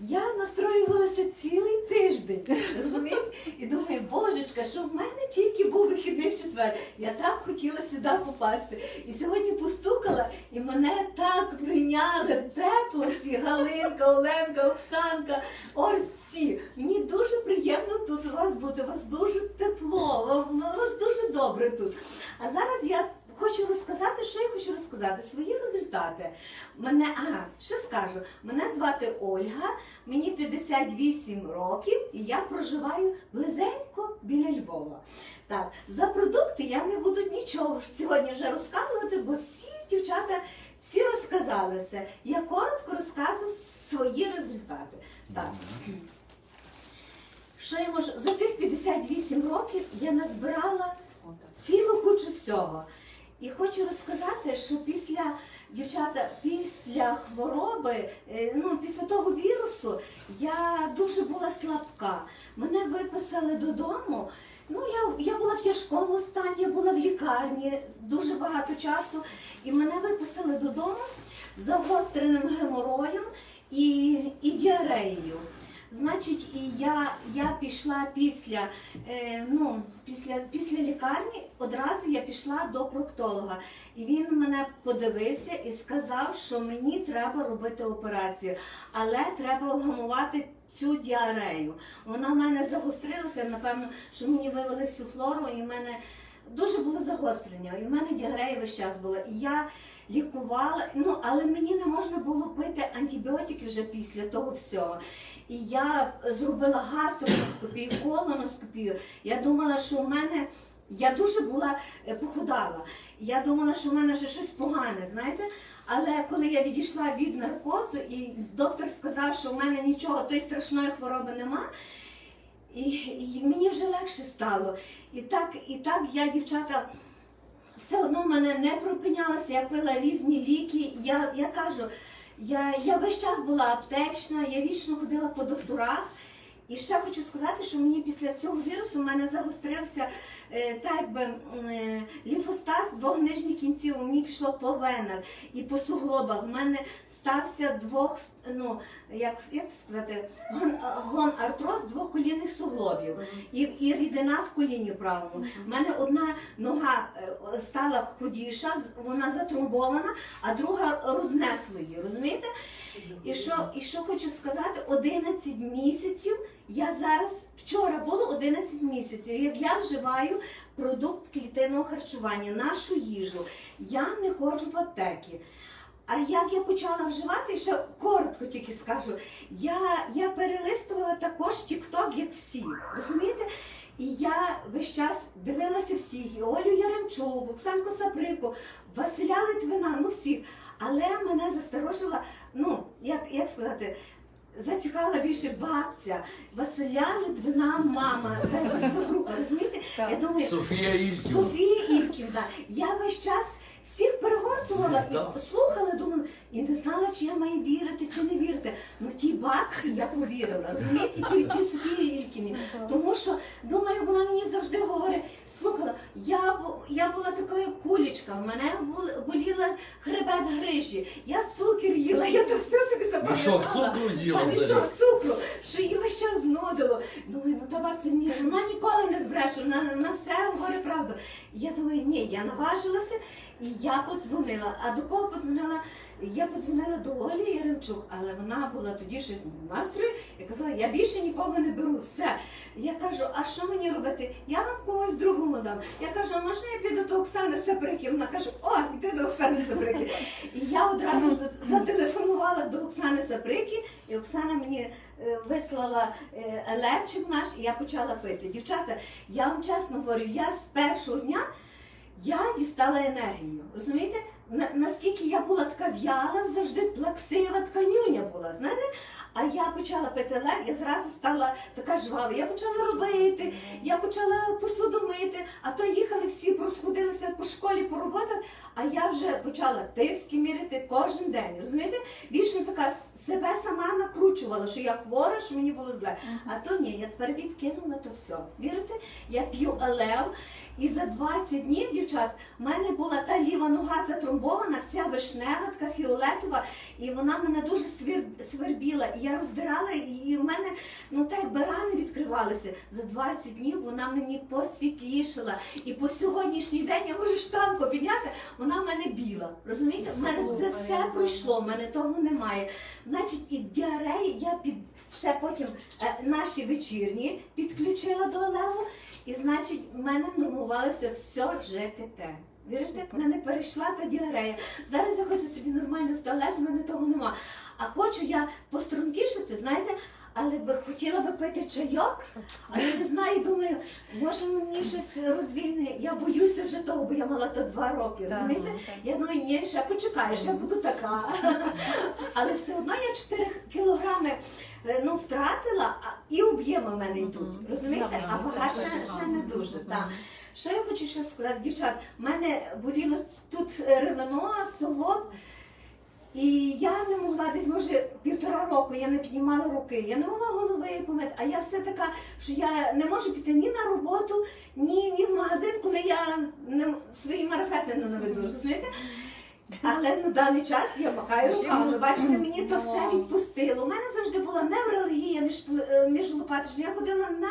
я настроювалася цілий тиждень. Розумієте? І думаю, божечка, що в мене тільки був вихідний в четвер. Я так хотіла сюди попасти. І сьогодні постукала, і мене так прийняли тепло всі. Галинка, Оленка, Оксанка. Ось всі. Мені дуже приємно тут у вас бути. У вас дуже тепло, у вас дуже добре тут. А зараз я. Хочу розказати, що я хочу розказати, свої результати. Мене, ага, ще скажу, мене звати Ольга, мені 58 років і я проживаю близенько біля Львова. Так, за продукти я не буду нічого сьогодні вже розказувати, бо всі дівчата всі розказали все. Я коротко розказую свої результати. Так. Що я можу? За тих 58 років я назбирала цілу кучу всього. І хочу розказати, що після дівчата, після хвороби, е, ну після того вірусу, я дуже була слабка. Мене виписали додому. Ну, я, я була в тяжкому стані, я була в лікарні дуже багато часу, і мене виписали додому з загостреним геморроєм і, і діареєю. Значить, і я, я пішла після, е, ну, після, після лікарні, одразу я пішла до проктолога. І він мене подивився і сказав, що мені треба робити операцію, але треба вгамувати цю діарею. Вона в мене загострилася, напевно, що мені вивели всю флору, і в мене дуже було загострення. І в мене діарея весь час була. І я лікувала, ну але мені не можна було пити антибіотики вже після того всього. І я зробила гастроскопію, колоноскопію. Я думала, що в мене я дуже була е, похудала. Я думала, що в мене вже щось погане, знаєте. Але коли я відійшла від наркозу, і доктор сказав, що в мене нічого, тої страшної хвороби нема. І, і мені вже легше стало. І так, і так я, дівчата, все одно в мене не припинялося, я пила різні ліки. Я, я кажу, я, я весь час була аптечна, я вічно ходила по докторах. І ще хочу сказати, що мені після цього вірусу в мене загострився е, так якби е, лімфостаз двох нижніх кінців. У Мені пішло по венах і по суглобах. У мене стався двох, ну як, як сказати, гон, гонартроз двох колінних суглобів і, і рідина в коліні правому. У мене одна нога е, стала худіша, вона затромбована, а друга рознесло її. Розумієте? І що, і що хочу сказати, 11 місяців я зараз вчора було 11 місяців, як я вживаю продукт клітинного харчування, нашу їжу. Я не ходжу в аптеки. А як я почала вживати, ще коротко тільки скажу, я, я перелистувала також TikTok, як всі. Розумієте? І я весь час дивилася всіх, і Олю Яремчук, Оксанку Саприку, Василя Литвина, ну всіх. Але мене засторожила, ну, як, як сказати, зацікавила більше бабця, Василя Литвина, мама, та Сапрука, розумієте? Я думаю, Софія Ільків. Софія Ільківна, я весь час всіх перегортувала і слухала, думаю, і не знала, чи я маю вірити, чи не вірити. Ну тій бабці я повірила, розумієте, тій, тій Софії Ільківні. Тому що, думаю, вона мені завжди говорить, слухала, я, я була такою кулічка, в мене боліла хребет грижі, я цукер їла, я то все собі запам'ятала. Мішок цукру взагалі. мішок цукру, що її весь час знудило. Думаю, ну та бабця ні, вона ніколи не збреше, вона на все говорить правду. І я думаю, ні, я наважилася і я подзвонила. А до кого подзвонила? Я подзвонила до Олі Яремчук, але вона була тоді щось в настрою і казала, я більше нікого не беру, все. Я кажу, а що мені робити? Я вам когось другому дам. Я кажу, а можна я піду до Оксани Саприки? Вона каже, о, йди до Оксани Саприки. І я одразу зателефонувала до Оксани Саприки, і Оксана мені е, вислала е, елевчик наш, і я почала пити. Дівчата, я вам чесно говорю, я з першого дня я дістала енергію. Розумієте? На, наскільки я була така в'яла, завжди плаксива, така нюня була, знаєте? А я почала пити лек, я зразу стала така жвава. Я почала робити, я почала посуду мити, а то їхали всі, розходилися по школі, по роботах, а я вже почала тиски мірити кожен день. Розумієте? Більше така себе сама накручувала. що я хвора, що мені було зле. А то ні, я тепер відкинула то все. Вірите? Я п'ю елев, і за 20 днів, дівчат, в мене була та ліва нога затромбована, вся вишнева, така фіолетова, і вона мене дуже свір... свербіла. І я роздирала, і в мене ну так якби рани відкривалися. За 20 днів вона мені посвітлішала. І по сьогоднішній день я можу штанку підняти, вона в мене біла. Розумієте? В мене це все пройшло, в мене того немає. Значить, і діареї я під ще потім е, наші вечірні підключила до леву, і значить, в мене нормувалося все ЖКТ. Вірите, в мене перейшла та діарея. Зараз я хочу собі нормально в туалет, в мене того нема. А хочу я пострункішати, знаєте, але би хотіла би пити чайок, але не знаю, думаю, може мені щось розвільне. Я боюся вже того, бо я мала то два роки. Розумієте? Я думаю, ні, ще почекаю, ще буду така. Але все одно я 4 кілограми е, ну, втратила, і об'єми в мене йдуть. Розумієте? А вага ще, ще не дуже. Так. Що я хочу ще сказати, дівчат, в мене боліло тут ремено, суглоб. І я не могла десь, може, півтора року я не піднімала руки, я не могла голови помити, а я все така, що я не можу піти ні на роботу, ні, ні в магазин, коли я не, свої марафети не наведу, розумієте? Але на даний час я махаю руками. Бачите, мені то все відпустило. У мене завжди була невралгія між, е, між лопаточною. Я ходила на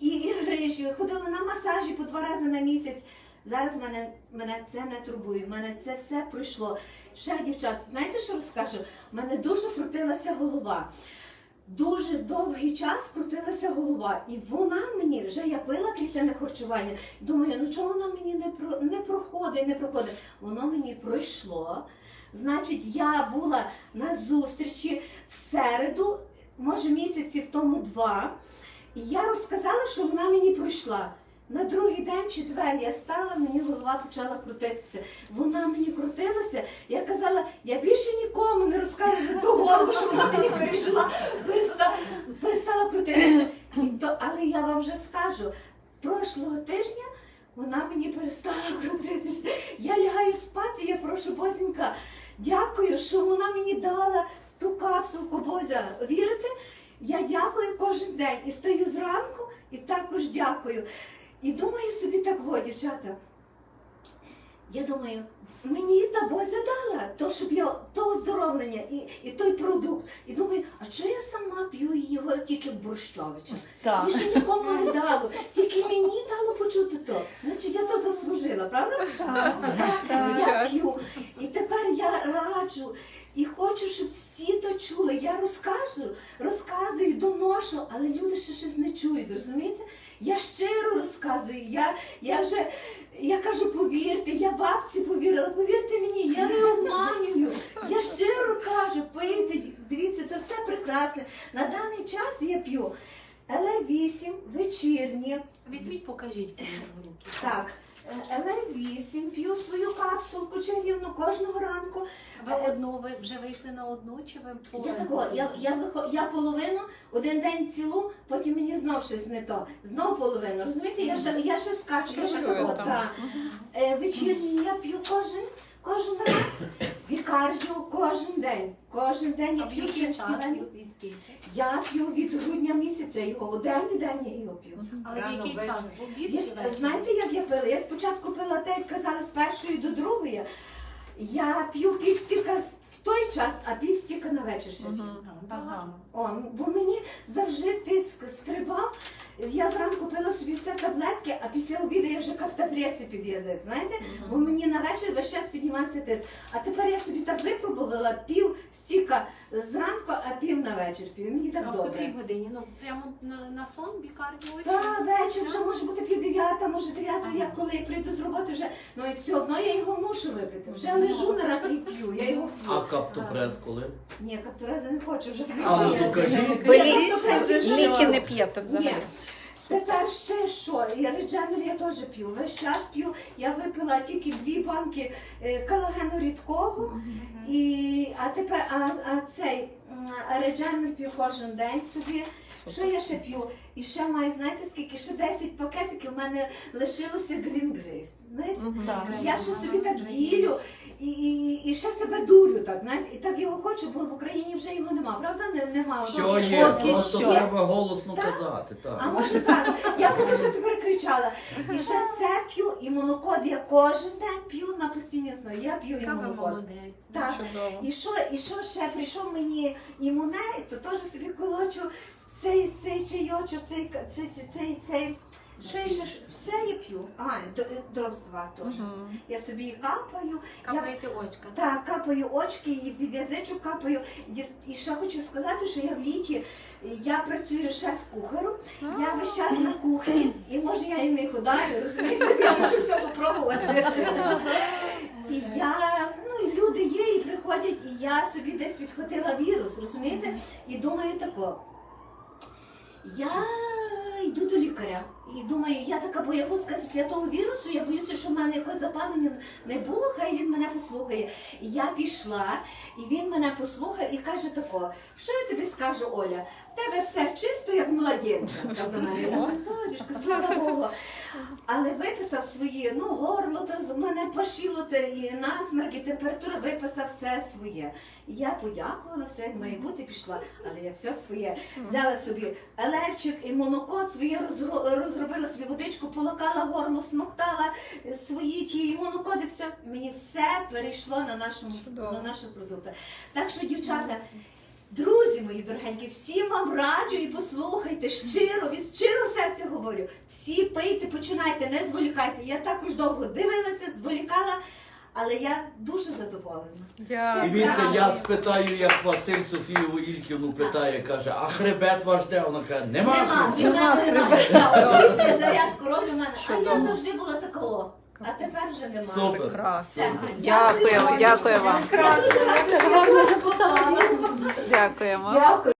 і, і грижі, ходила на масажі по два рази на місяць. Зараз мене, мене це не турбує, мене це все пройшло. Ще, дівчат, знаєте, що розкажу? У мене дуже крутилася голова. Дуже довгий час крутилася голова, і вона мені вже я пила клітинне харчування. Думаю, ну чого воно мені не про не проходить, не проходить. Воно мені пройшло. Значить, я була на зустрічі в середу, може місяців тому два. І я розказала, що вона мені пройшла. На другий день, четвер, я стала, мені голова почала крутитися. Вона мені крутилася. Я казала, я більше нікому не розкажу ту голову, що вона мені перейшла, перестала, перестала крутитися. І то, але я вам вже скажу, прошлого тижня вона мені перестала крутитися. Я лягаю спати, я прошу Бозінька, дякую, що вона мені дала ту капсулку, Бозя. Вірите? Я дякую кожен день і стаю зранку, і також дякую. І думаю собі так, во, дівчата. Я думаю, мені та Бозя дала, то, щоб я то оздоровлення і, і той продукт. І думаю, а чого я сама п'ю його тільки в Борщовича? Так. Більше нікому не дало, тільки мені дало почути то. Значить, я то заслужила, правда? Я п'ю. І тепер я раджу. І хочу, щоб всі чули. Я розкажу, розказую, доношу, але люди ще щось не чують, розумієте? Я щиро розказую. Я, я вже я кажу, повірте, я бабці повірила, повірте мені, я не обманюю. Я щиро кажу, пийте, дивіться, то все прекрасне. На даний час я п'ю Л8 вечірні. Візьміть, покажіть свої руки. Так, Л8 п'ю свою капсулку чарівну кожного ранку. Ви одну, ви вже вийшли на одну, чи ви по Я тако, я, я, вихо, я половину, один день цілу, потім мені знов щось не то. Знов половину. Розумієте, я ще, я ще скачу, я ще Регулює тако, там. так. Е, вечірні я п'ю кожен, кожен раз. Вікардіо кожен день. Кожен день я п'ю і скільки? Я п'ю від грудня місяця його, день від день я його п'ю. Але в Рано, який час? В обід чи знаєте, як я пила? Я спочатку пила те, як казали, з першої до другої. Я п'ю півстіка в той час, а півстіка на вечір ще. Ага. О, бо мені завжди тиск стрибав. Я зранку пила собі все таблетки, а після обіду я вже картапреси під язик, знаєте? Бо мені на вечір весь час піднімався тиск. А тепер я собі так випробувала пів стіка зранку, а пів на вечір пів. Мені так А в котрій годині? Ну, прямо на, на сон бікардіо? чи- Та вечір вже може бути пів дев'ята, може дев'ята, я коли я прийду з роботи вже. Ну і все одно я його мушу випити. Вже лежу на раз і п'ю. Я його п'ю. А каптопрес коли? Ні, капторази не хочу вже А, ну, такого. то кажіть. Лі- ліки не не п'єте взагалі. Ні. Тепер ще що? Я редженер я теж п'ю. Весь час п'ю. Я випила тільки дві банки е, колагену рідкого. І, а тепер а, а цей м, редженер п'ю кожен день собі. Що я ще п'ю? І ще маю, знаєте скільки? Ще 10 пакетиків у мене лишилося Green Grace. Знаєте? Так. Я ще собі так ділю. і, і, і ще себе дурю, так, знаєте, і так його хочу, бо в Україні вже його нема, правда? Не, нема. Що Поки є, поки просто що. треба голосно Так. казати. А Так. може так, я буду вже тепер кричала. І ще це п'ю, і монокод я кожен день п'ю на постійній основі. Я п'ю і Яка ви монокод. молодець. Так. Чудово. І що, і що ще прийшов мені імуней, то теж собі колочу цей, цей чайочок, цей, цей, цей, цей, цей. Що я ще ж- все я п'ю. Ага, до- дробства теж. Мгм. Я собі і капаю. Я, Капаєте очка. так, капаю очки і під язичок капаю. І- І ще хочу сказати, що я в літі я працюю шеф-кухарем. Я весь час на кухні, і може я і не худаю, розумієте, я можу все попробувати. І я, ну і люди є, і приходять, і я собі десь підхватила вірус, розумієте? І думаю тако. Я йду до лікаря і думаю, я така боягузка після того вірусу, я боюся, що в мене якось запалення не було, хай він мене послухає. І я пішла, і він мене послухав і каже тако, що я тобі скажу, Оля, в тебе все чисто, як младенця. Так до мене. Я думаю, «Божечко, слава Богу. Але виписав свої, ну, горло, то мене пашило, те, і насмерк, і температура, виписав все своє. І я подякувала, все як має бути, пішла. Але я все своє взяла собі елевчик і монокод своє розро- розробила собі водичку, полакала горло, смоктала свої ті монокоди, все. Мені все перейшло на нашому на наші продукти. Так що, дівчата. Друзі мої дорогенькі, всім вам раджу і послухайте щиро, від щирого серця говорю. Всі пийте, починайте, не зволікайте. Я також довго дивилася, зволікала, але я дуже задоволена. Дякую. І він я спитаю, як Василь Софію Ільківну питає, каже, а хребет ваш де? Вона каже, нема. Нема, хребета». від мене нема. Я зарядку роблю в мене, а я завжди була такого. А тепер вже нема. Супер. Прекрасно. Все. Дякую, дякую вам. Я дуже рада, що я вас попала. Дякуємо. Дякую.